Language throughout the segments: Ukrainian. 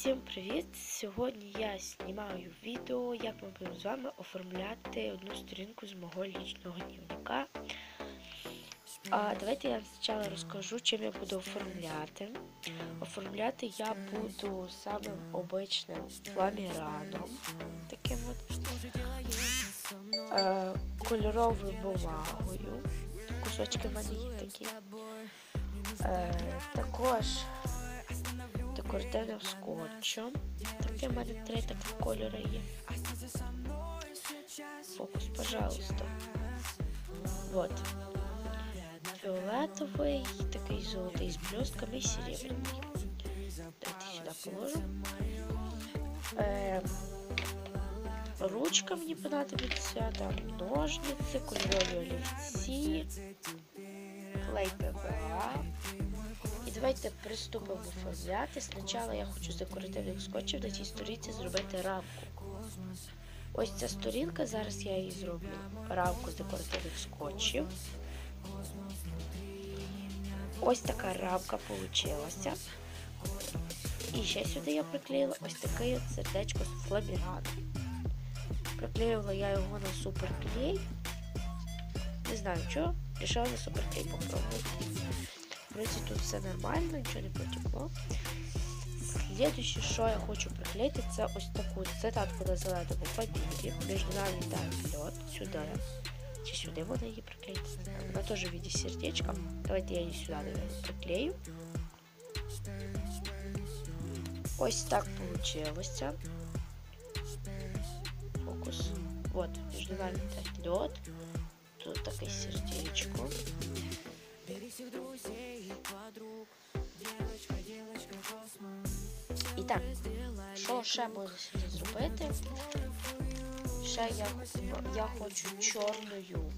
Всім привіт! Сьогодні я знімаю відео, як ми будемо з вами оформляти одну сторінку з мого лічного дневника. А давайте я спочатку розкажу, чим я буду оформляти. Оформляти я буду самим обичним фламіраном, таким от е, кольоровою бумагою. Кусочки в мене є такі. Е, також декоративним скотчем. Таке в мене три таких кольори є. Фокус, пожалуйста. Вот. Фіолетовий, такий золотий з блістками і серебряний. Давайте сюди положу. Е, ручка мені понадобиться, там ножниці, кольорові олівці, клей ПВА. І давайте приступимо оформляти. Спочатку я хочу з декоративних скотчів на цій сторінці зробити рамку. Ось ця сторінка, зараз я її зроблю рамку з декоративних скотчів. Ось така рамка вийшла. І ще сюди я приклеїла ось таке сердечко з фламірану. Приклеїла я його на суперклей. Не знаю чого, рішила на суперклей попробувати. В принципі, тут все нормально, нічого не потекло. Следующее, що я хочу приклеїти, це ось таку цитатку на зеленому папірі. Між нами йде льот сюди. Чи сюди можна її приклеїти? Вона теж в виді сердечка. Давайте я її сюди, наверное, приклею. Ось так получилось. Фокус. Вот, между нами йде льот. Тут таке сердечко. І так, що ще можна сюди зробити? Ще я, я хочу чорною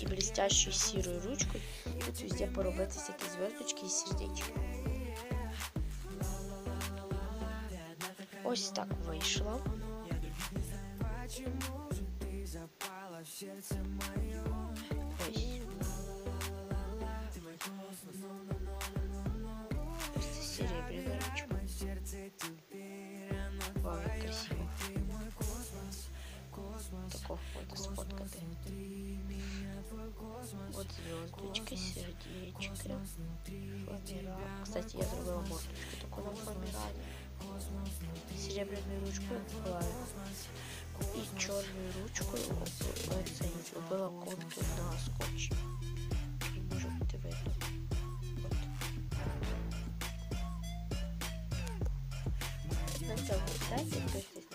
і блестящою сірою ручкою тут везде поробити всякі зв'язочки і сердечки. Ось так вийшло. Ось красиво. Такого фото сфоткати. Вот звездочки, сердечки, фламера. Кстати, я зробила мордочку таку на фламерані. Серебряною ручкою вбиваю. І чорною ручкою оцей зробила контур на скотчі. Цьому все. Підписуйтесь